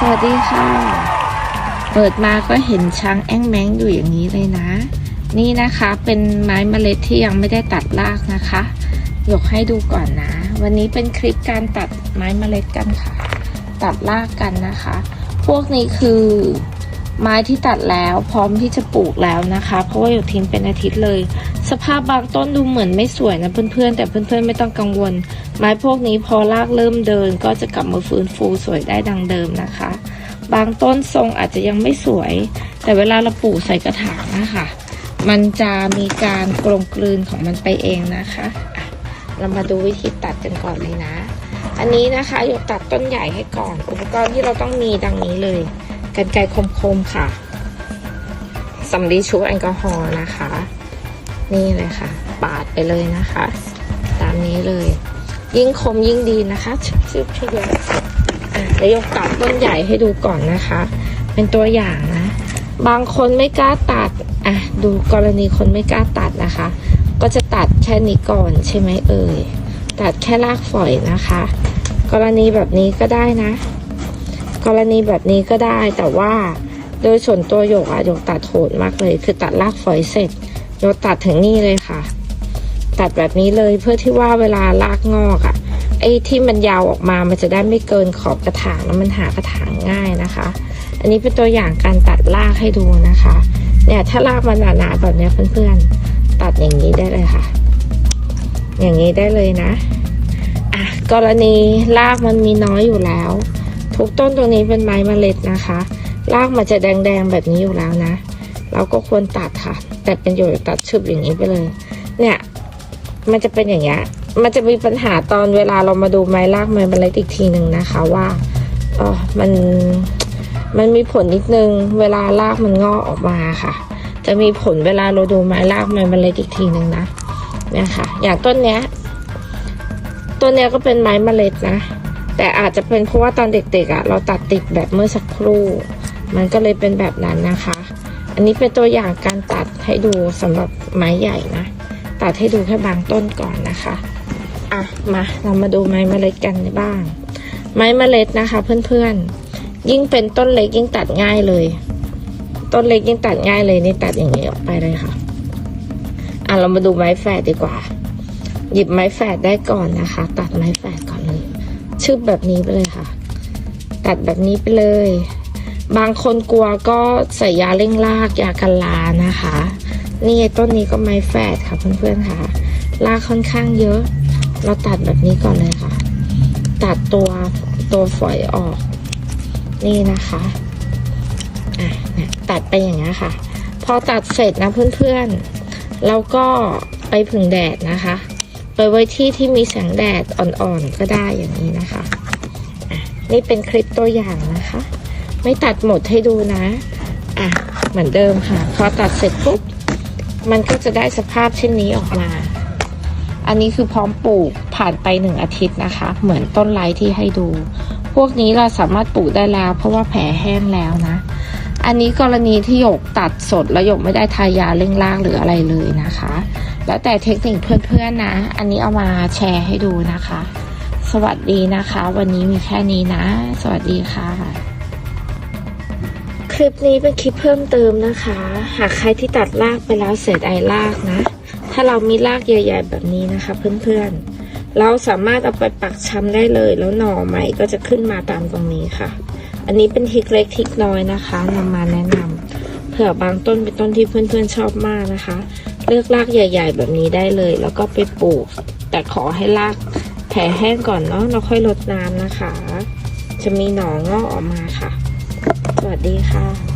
สวัสดีค่ะ เปิดมาก็เห็นช้างแอ้งแมงอยู่อย่างนี้เลยนะ นี่นะคะเป็นไม้เมล็ดที่ยังไม่ได้ตัดรากนะคะยกให้ดูก่อนนะ วันนี้เป็นคลิปการตัดไม้เมล็ดกันค่ะ ตัดรากกันนะคะ พวกนี้คือ ไม้ที่ตัดแล้วพร้อมที่จะปลูกแล้วนะคะ เพราะว่าอยู่ทิ้งเป็นอาทิตย์เลย สภาพบางต้นดูเหมือนไม่สวยนะเพื่อนๆ แต่เพื่อนๆไม่ต้องกังวล ไม้พวกนี้พอรากเริ่มเดิน ก็จะกลับมาฟื้นฟูสวยได้ดังเดิมนะคะ บางต้นทรงอาจจะยังไม่สวย แต่เวลาเราปลูกใส่กระถางนะคะ มันจะมีการกลมกลืนของมันไปเองนะคะอะเรามาดูวิธีตัดกันก่อนเลยนะ อันนี้นะคะยกตัดต้นใหญ่ให้ก่อน อุปกรณ์ที่เราต้องมีดังนี้เลย กันไกรคมๆค่ะสำลีชุบแอลกอฮอล์นะคะ นี่เลยค่ะ ปาดไปเลยนะคะ ตามนี้เลย ยิ่งคมยิ่งดีนะคะชึบชึบชึบเลยอะเดี๋ยวยกตัดต้นใหญ่ให้ดูก่อนนะคะ เป็นตัวอย่างนะ บางคนไม่กล้าตัดอะดูกรณีคนไม่กล้าตัดนะคะ ก็จะตัดแค่นี้ก่อนใช่ไหมเอ่ยตัดแค่รากฝอยนะคะ กรณีแบบนี้ก็ได้นะ กรณีแบบนี้ก็ได้แต่ว่า โดยส่วนตัวหยกอะหยกตัดโหดมากเลย คือตัดรากฝอยเสร็จหยกตัดถึงนี่เลยค่ะ ตัดแบบนี้เลยเพื่อที่ว่าเวลารากงอกอะไอ้ที่มันยาวออกมามันจะได้ไม่เกินขอบกระถางแล้วมันหากระถางง่ายนะคะ อันนี้เป็นตัวอย่างการตัดรากให้ดูนะคะ เนี่ยถ้ารากมันหนาๆแบบเนี้ยเพื่อนๆ ตัดอย่างนี้ได้เลยค่ะ อย่างนี้ได้เลยนะ อะกรณีรากมันมีน้อยอยู่แล้ว ทุกต้นตรงนี้เป็นไม้เมล็ดนะคะ รากมันจะแดงๆแบบนี้อยู่แล้วนะ เราก็ควรตัดค่ะ แต่เป็นโยชน์ตัดชึบอย่างนี้ไปเลย เนี่ย มันจะเป็นอย่างเงี้ย มันจะมีปัญหาตอนเวลาเรามาดูไม้รากไม้เมล็ดอีกทีหนึ่งนะคะว่าเออมัน มันมีผลนิดนึง เวลารากมันงอกออกมาค่ะ จะมีผลเวลาเราดูไม้รากไม้เมล็ดอีกทีหนึ่งนะ เนี่ยค่ะ อย่างต้นเนี้ย ต้นเนี้ยก็เป็นไม้เมล็ดนะ แต่อาจจะเป็นเพราะว่าตอนเด็กๆอะ่ะเราตัดติดแบบเมื่อสักครู่ มันก็เลยเป็นแบบนั้นนะคะ อันนี้เป็นตัวอย่างการตัดให้ดูสำหรับไม้ใหญ่นะ ตัดให้ดูแค่บางต้นก่อนนะคะอะมาเรามาดูไม้เมล็ดกันบ้าง ไม้เมล็ดนะคะ เพื่อนๆ ยิ่งเป็นต้นเล็กยิ่งตัดง่ายเลย ต้นเล็กยิ่งตัดง่ายเลยนี่ตัดอย่างนี้ออกไปเลยค่ะอะเรามาดูไม้แฝดดีกว่า หยิบไม้แฝดได้ก่อนนะคะ ตัดไม้แฝดก่อน ชึบแบบนี้ไปเลยค่ะ ตัดแบบนี้ไปเลย บางคนกลัวก็ใส่ยาเร่งรากยากันลานะคะ นี่ต้นนี้ก็ไม้แฝดค่ะเพื่อนๆค่ะรากค่อนข้างเยอะ เราตัดแบบนี้ก่อนเลยค่ะ ตัดตัวตัวฝอยออก นี่นะคะอะเนี่ยตัดไปอย่างนี้ค่ะ พอตัดเสร็จนะเพื่อนๆแล้วก็ไปผึ่งแดดนะคะ ไปไว้ที่ที่มีแสงแดดอ่อนๆก็ได้อย่างนี้นะคะะนี่เป็นคลิปตัวอย่างนะคะ ไม่ตัดหมดให้ดูนะ อะ เหมือนเดิมค่ะ พอตัดเสร็จปุ๊บ มันก็จะได้สภาพเช่นนี้ออกมา อันนี้คือพร้อมปลูกผ่านไปหนึ่งอาทิตย์นะคะ เหมือนต้นไลที่ให้ดู พวกนี้เราสามารถปลูกได้แล้ว เพราะว่าแผลแห้งแล้วนะ อันนี้กรณีที่หยกตัดสดแล้วหยกไม่ได้ทายาเร่งรากหรืออะไรเลยนะคะ แล้วแต่เทคนิคเพื่อนๆนะ อันนี้เอามาแชร์ให้ดูนะคะ สวัสดีนะคะ วันนี้มีแค่นี้นะ สวัสดีค่ะ คลิปนี้เป็นคลิปเพิ่มเติมนะคะ หากใครที่ตัดรากไปแล้วเสียดายรากนะ ถ้าเรามีรากใหญ่ๆแบบนี้นะคะ เพื่อนๆ เราสามารถเอาไปปักชำได้เลย แล้วหน่อใหม่ก็จะขึ้นมาตามตรงนี้ค่ะ อันนี้เป็นทิกเล็กทิกน้อยนะคะนำมาแนะนำเผื่อบางต้นเป็นต้นที่เพื่อนๆชอบมากนะคะ เลือกรากใหญ่ ๆ แบบนี้ได้เลย แล้วก็ไปปลูก แต่ขอให้รากแผ่แห้งก่อนเนาะเราค่อยลดน้ำนะคะ จะมีหนองงอกออกมาค่ะ สวัสดีค่ะ